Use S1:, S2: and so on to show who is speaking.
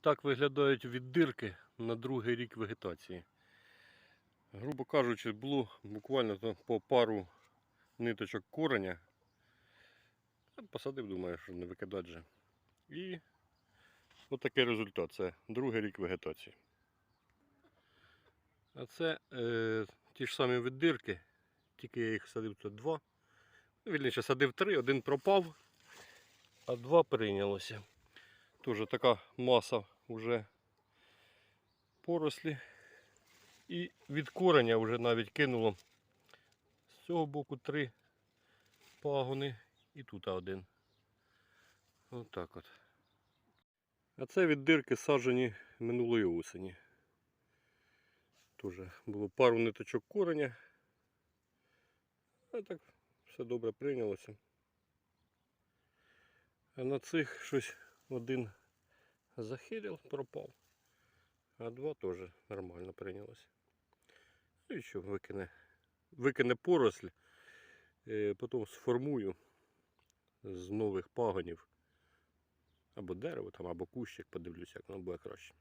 S1: Так виглядають віддирки на другий рік вегетації. Грубо кажучи, було буквально по пару ниточок кореня. Посадив, думаю, що не викидати же. І отакий результат. Це другий рік вегетації. А це е, ті ж самі віддирки, тільки я їх садив тут два. Ну, Вірніше, садив три, один пропав, а два прийнялося. Тоже така маса вже порослі. І від кореня вже навіть кинуло з цього боку три пагони і тут один. Отак от. А це від дирки саджені минулої осені. Тоже було пару ниточок кореня. А так все добре прийнялося. А на цих щось один захилив, пропав, а два теж нормально прийнялося. Ну і що, викине, викине поросль, е, потім сформую з нових пагонів. Або дерево там, або кущик, подивлюся, як воно буде краще.